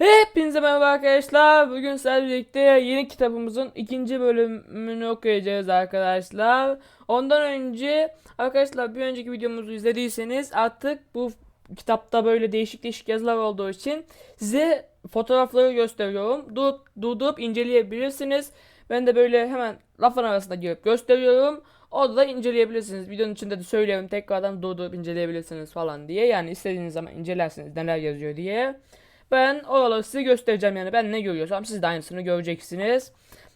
Hepinize merhaba arkadaşlar. Bugün sizlerle birlikte yeni kitabımızın ikinci bölümünü okuyacağız arkadaşlar. Ondan önce arkadaşlar bir önceki videomuzu izlediyseniz artık bu kitapta böyle değişik değişik yazılar olduğu için size fotoğrafları gösteriyorum. Dur, durdurup inceleyebilirsiniz. Ben de böyle hemen lafın arasında girip gösteriyorum. Orada da inceleyebilirsiniz. Videonun içinde de söylüyorum tekrardan durdurup inceleyebilirsiniz falan diye. Yani istediğiniz zaman incelersiniz neler yazıyor diye. Ben oraları size göstereceğim yani ben ne görüyorsam siz de aynısını göreceksiniz.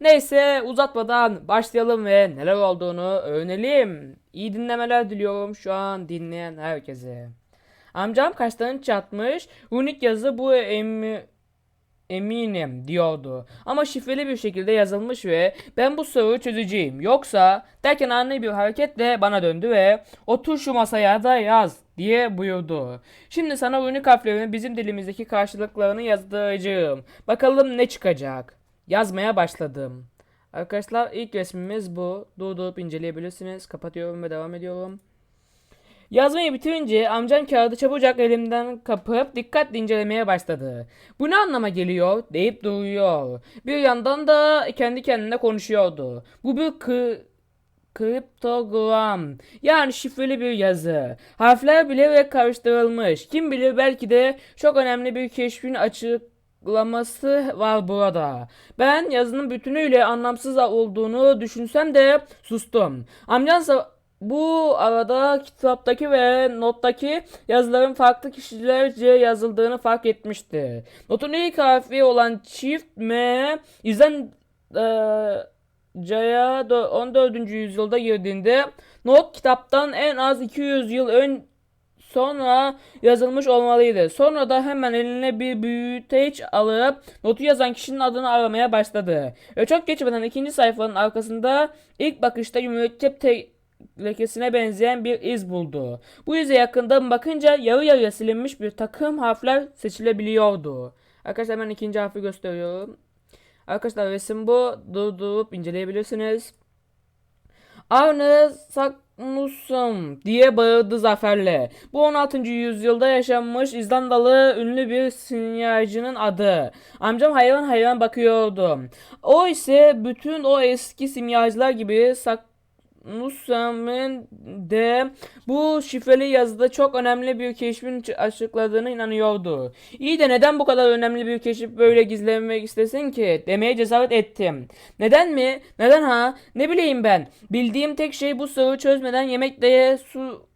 Neyse uzatmadan başlayalım ve neler olduğunu öğrenelim. İyi dinlemeler diliyorum şu an dinleyen herkese. Amcam kaşlarını çatmış. Runik yazı bu emi, eminim diyordu. Ama şifreli bir şekilde yazılmış ve ben bu soruyu çözeceğim. Yoksa derken ani bir hareketle bana döndü ve otur şu masaya da yaz diye buyurdu. Şimdi sana runik harflerini bizim dilimizdeki karşılıklarını yazdıracağım. Bakalım ne çıkacak. Yazmaya başladım. Arkadaşlar ilk resmimiz bu. Durdurup inceleyebilirsiniz. Kapatıyorum ve devam ediyorum. Yazmayı bitirince amcam kağıdı çabucak elimden kapıp dikkatle incelemeye başladı. Bu ne anlama geliyor deyip duruyor. Bir yandan da kendi kendine konuşuyordu. Bu bir kı kriptogram yani şifreli bir yazı. Harfler bilerek karıştırılmış. Kim bilir belki de çok önemli bir keşfin açıklaması var burada. Ben yazının bütünüyle anlamsız olduğunu düşünsem de sustum. Amcansa bu arada kitaptaki ve nottaki yazıların farklı kişilerce yazıldığını fark etmişti. Notun ilk harfi olan çift M izlen eee Caya 14. yüzyılda girdiğinde not kitaptan en az 200 yıl ön sonra yazılmış olmalıydı. Sonra da hemen eline bir büyüteç alıp notu yazan kişinin adını aramaya başladı. Ve çok geçmeden ikinci sayfanın arkasında ilk bakışta mürekkep te- lekesine benzeyen bir iz buldu. Bu ize yakından bakınca yarı yarıya silinmiş bir takım harfler seçilebiliyordu. Arkadaşlar ben ikinci harfi gösteriyorum. Arkadaşlar resim bu. Durdurup inceleyebilirsiniz. Arne Saknussemm diye bağırdı zaferle. Bu 16. yüzyılda yaşanmış İzlandalı ünlü bir sinyalcının adı. Amcam hayran hayran bakıyordu. O ise bütün o eski simyacılar gibi sak Nusram'ın de bu şifreli yazıda çok önemli bir keşfin açıkladığına inanıyordu. İyi de neden bu kadar önemli bir keşif böyle gizlemek istesin ki demeye cesaret ettim. Neden mi? Neden ha? Ne bileyim ben. Bildiğim tek şey bu soruyu çözmeden yemekle su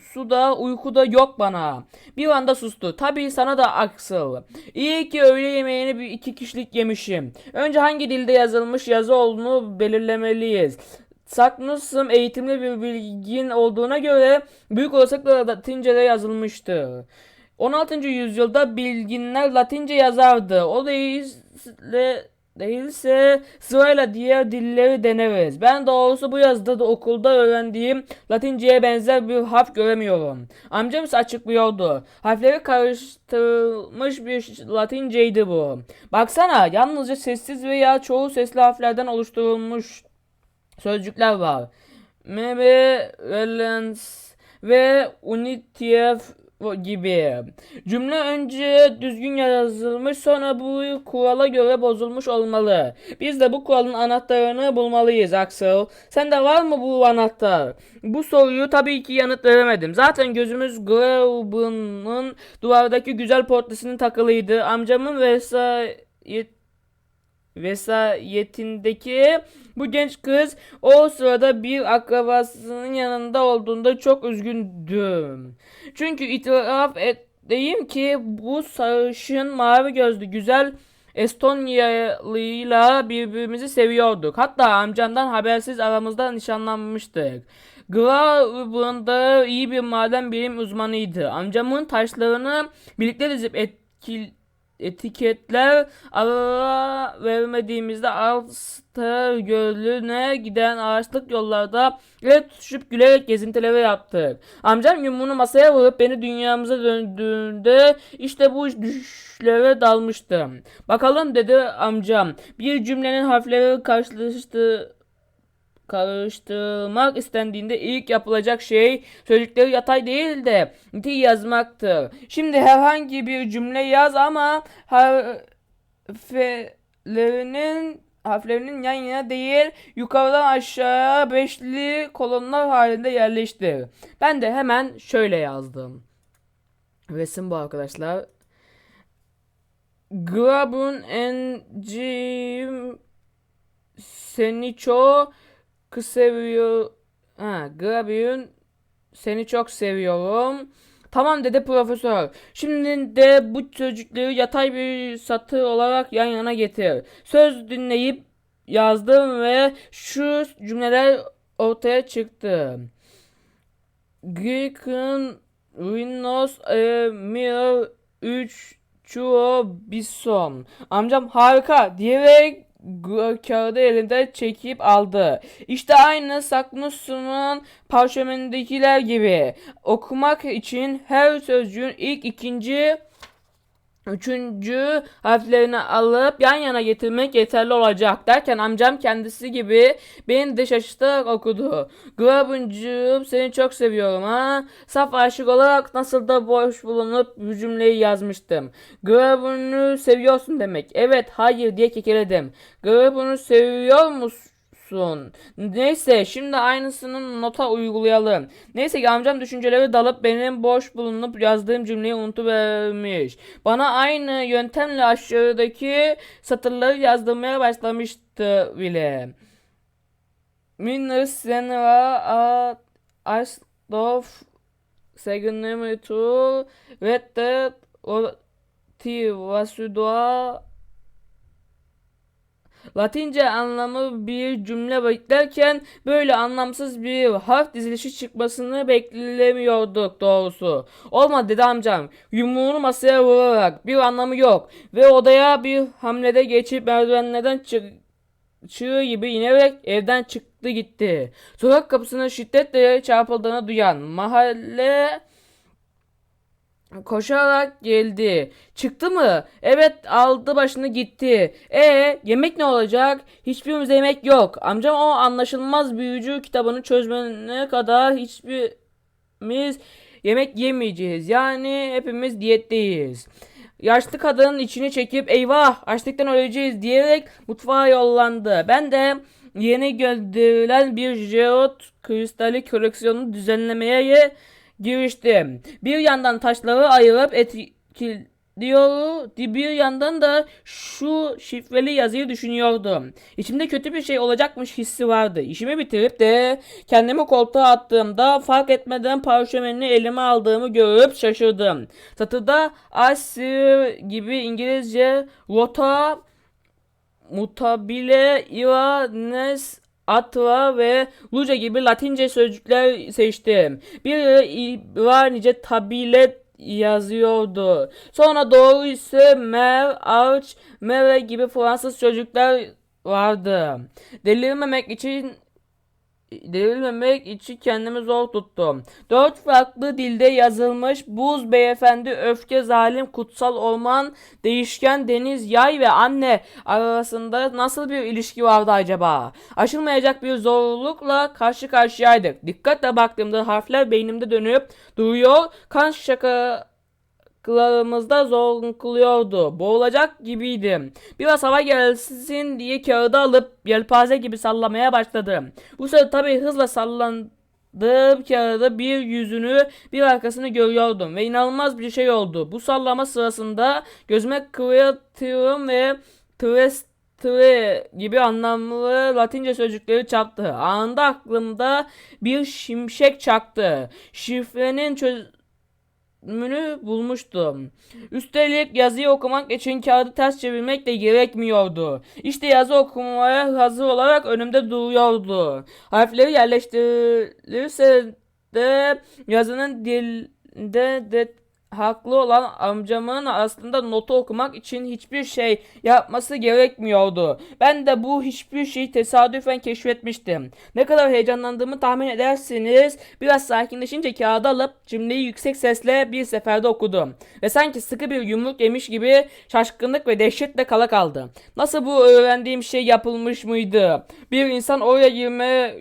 Suda uykuda yok bana. Bir anda sustu. Tabii sana da aksıl. İyi ki öğle yemeğini bir iki kişilik yemişim. Önce hangi dilde yazılmış yazı olduğunu belirlemeliyiz. Saknusum eğitimli bir bilgin olduğuna göre büyük olasılıkla Latince'de yazılmıştı. 16. yüzyılda bilginler Latince yazardı. O değilse, değilse sırayla diğer dilleri deneriz. Ben doğrusu bu yazıda da okulda öğrendiğim Latince'ye benzer bir harf göremiyorum. Amcam ise açıklıyordu. Harfleri karıştırılmış bir Latinceydi bu. Baksana yalnızca sessiz veya çoğu sesli harflerden oluşturulmuş sözcükler var. MB, Valens ve Unitiev gibi. Cümle önce düzgün yazılmış sonra bu kurala göre bozulmuş olmalı. Biz de bu kuralın anahtarını bulmalıyız Axel. Sende var mı bu anahtar? Bu soruyu tabii ki yanıt veremedim. Zaten gözümüz Grauben'ın duvardaki güzel portresinin takılıydı. Amcamın vesayet vesayetindeki bu genç kız o sırada bir akrabasının yanında olduğunda çok üzgündüm. Çünkü itiraf edeyim ki bu sarışın mavi gözlü güzel Estonyalıyla birbirimizi seviyorduk. Hatta amcamdan habersiz aramızda nişanlanmıştık. Grauben'da iyi bir maden bilim uzmanıydı. Amcamın taşlarını birlikte dizip etkil etiketler ara vermediğimizde Alster Gölü'ne giden ağaçlık yollarda el tutuşup gülerek gezintilere yaptık. Amcam yumruğunu masaya vurup beni dünyamıza döndüğünde işte bu düşlere dalmıştım. Bakalım dedi amcam. Bir cümlenin harfleri karşılaştı karıştırmak istendiğinde ilk yapılacak şey sözcükleri yatay değil de dik yazmaktır. Şimdi herhangi bir cümle yaz ama harflerinin harflerinin yan yana değil yukarıdan aşağıya beşli kolonlar halinde yerleştir. Ben de hemen şöyle yazdım. Resim bu arkadaşlar. Grabun encim seni çok seviyor. Ha, Grabun seni çok seviyorum. Tamam dedi profesör. Şimdi de bu sözcükleri yatay bir satır olarak yan yana getir. Söz dinleyip yazdım ve şu cümleler ortaya çıktı. Greek'in Rhinos Emir 3 Chuo Bison. Amcam harika diyerek kağıdı elinden çekip aldı. İşte aynı Saknus'un parşömenindekiler gibi. Okumak için her sözcüğün ilk, ikinci, üçüncü harflerini alıp yan yana getirmek yeterli olacak derken amcam kendisi gibi beni de şaşırtarak okudu. Grabuncum seni çok seviyorum ha. Saf aşık olarak nasıl da boş bulunup bu cümleyi yazmıştım. Grabun'u seviyorsun demek. Evet hayır diye kekeledim. Grabun'u seviyor musun? Neyse şimdi aynısını nota uygulayalım. Neyse ki amcam düşünceleri dalıp benim boş bulunup yazdığım cümleyi unutuvermiş. Bana aynı yöntemle aşağıdaki satırları yazdırmaya başlamıştı bile. Minus senra a Aslof Segnemetur Vettet Oti Vasudua Latince anlamı bir cümle beklerken böyle anlamsız bir harf dizilişi çıkmasını beklemiyorduk doğrusu. Olmadı dedi amcam. Yumruğunu masaya vurarak bir anlamı yok. Ve odaya bir hamlede geçip merdivenlerden çık çığ gibi inerek evden çıktı gitti. Sokak kapısının şiddetle çarpıldığını duyan mahalle koşarak geldi. Çıktı mı? Evet aldı başını gitti. E yemek ne olacak? Hiçbirimize yemek yok. Amcam o anlaşılmaz büyücü kitabını çözmene kadar hiçbirimiz yemek yemeyeceğiz. Yani hepimiz diyetteyiz. Yaşlı kadının içini çekip eyvah açlıktan öleceğiz diyerek mutfağa yollandı. Ben de yeni gönderilen bir jeot kristali koleksiyonu düzenlemeye giriştim. Bir yandan taşları ayırıp etkiliyor, bir yandan da şu şifreli yazıyı düşünüyordum. İçimde kötü bir şey olacakmış hissi vardı. İşimi bitirip de kendimi koltuğa attığımda fark etmeden parşömenini elime aldığımı görüp şaşırdım. Satırda Asir gibi İngilizce rota mutabile iranes Atra ve Luca gibi Latince sözcükler seçtim. Bir İbranice tabile yazıyordu. Sonra doğru ise mer, arch, mere gibi Fransız sözcükler vardı. Delirmemek için Delirmemek için kendimi zor tuttum. Dört farklı dilde yazılmış buz beyefendi öfke zalim kutsal orman değişken deniz yay ve anne arasında nasıl bir ilişki vardı acaba? Aşılmayacak bir zorlukla karşı karşıyaydık. Dikkatle baktığımda harfler beynimde dönüp duruyor. Kan şaka Kulağımızda zonkluyordu. Boğulacak gibiydim. Biraz hava gelsin diye kağıdı alıp yelpaze gibi sallamaya başladım. Bu sırada tabii hızla sallandığım kağıda bir yüzünü bir arkasını görüyordum ve inanılmaz bir şey oldu. Bu sallama sırasında gözüme kreativum ve twist tre gibi anlamlı Latince sözcükleri çarptı. Anında aklımda bir şimşek çaktı. Şifrenin çöz münü bulmuştum. Üstelik yazıyı okumak için kağıdı ters çevirmek de gerekmiyordu. İşte yazı okumaya hazır olarak önümde duruyordu. Harfleri yerleştirilirse de yazının dilde de haklı olan amcamın aslında notu okumak için hiçbir şey yapması gerekmiyordu. Ben de bu hiçbir şeyi tesadüfen keşfetmiştim. Ne kadar heyecanlandığımı tahmin edersiniz. Biraz sakinleşince kağıdı alıp cümleyi yüksek sesle bir seferde okudum. Ve sanki sıkı bir yumruk yemiş gibi şaşkınlık ve dehşetle kala kaldı. Nasıl bu öğrendiğim şey yapılmış mıydı? Bir insan oraya girme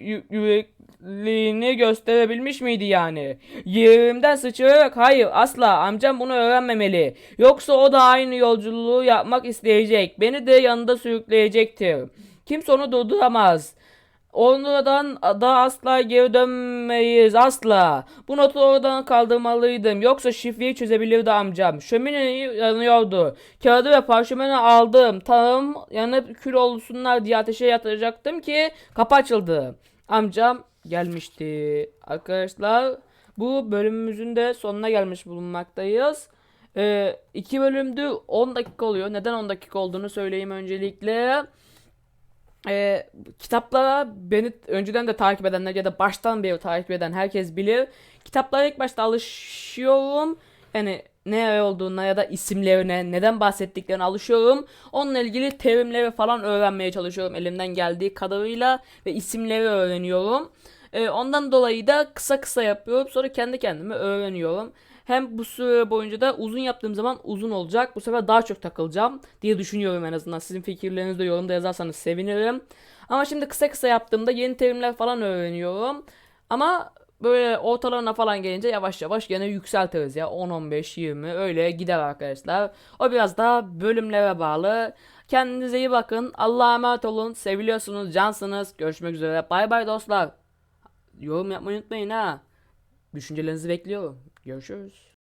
yürekliğini gösterebilmiş miydi yani? Yerimden sıçrayarak hayır asla amcam bunu öğrenmemeli. Yoksa o da aynı yolculuğu yapmak isteyecek. Beni de yanında sürükleyecektir. Kimse onu durduramaz. Oradan da asla geri dönmeyiz asla. Bu notu oradan kaldırmalıydım. Yoksa şifreyi çözebilirdi amcam. Şömineyi yanıyordu. Kağıdı ve parşömeni aldım. Tam yanıp kül olsunlar diye ateşe yatıracaktım ki kapı açıldı. Amcam gelmişti. Arkadaşlar bu bölümümüzün de sonuna gelmiş bulunmaktayız. Ee, iki bölümdü 10 dakika oluyor. Neden 10 dakika olduğunu söyleyeyim öncelikle. Ee, kitaplara beni önceden de takip edenler ya da baştan beri takip eden herkes bilir. Kitaplara ilk başta alışıyorum. Yani ne olduğuna ya da isimlerine, neden bahsettiklerine alışıyorum. Onunla ilgili terimleri falan öğrenmeye çalışıyorum elimden geldiği kadarıyla ve isimleri öğreniyorum. Ee, ondan dolayı da kısa kısa yapıyorum. Sonra kendi kendime öğreniyorum. Hem bu süre boyunca da uzun yaptığım zaman uzun olacak. Bu sefer daha çok takılacağım diye düşünüyorum en azından. Sizin fikirlerinizi de yorumda yazarsanız sevinirim. Ama şimdi kısa kısa yaptığımda yeni terimler falan öğreniyorum. Ama böyle ortalarına falan gelince yavaş yavaş gene yükseltiriz ya. 10, 15, 20 öyle gider arkadaşlar. O biraz daha bölümlere bağlı. Kendinize iyi bakın. Allah'a emanet olun. Seviliyorsunuz, cansınız. Görüşmek üzere. Bay bay dostlar. Yorum yapmayı unutmayın ha. Düşüncelerinizi bekliyorum. Görüşürüz.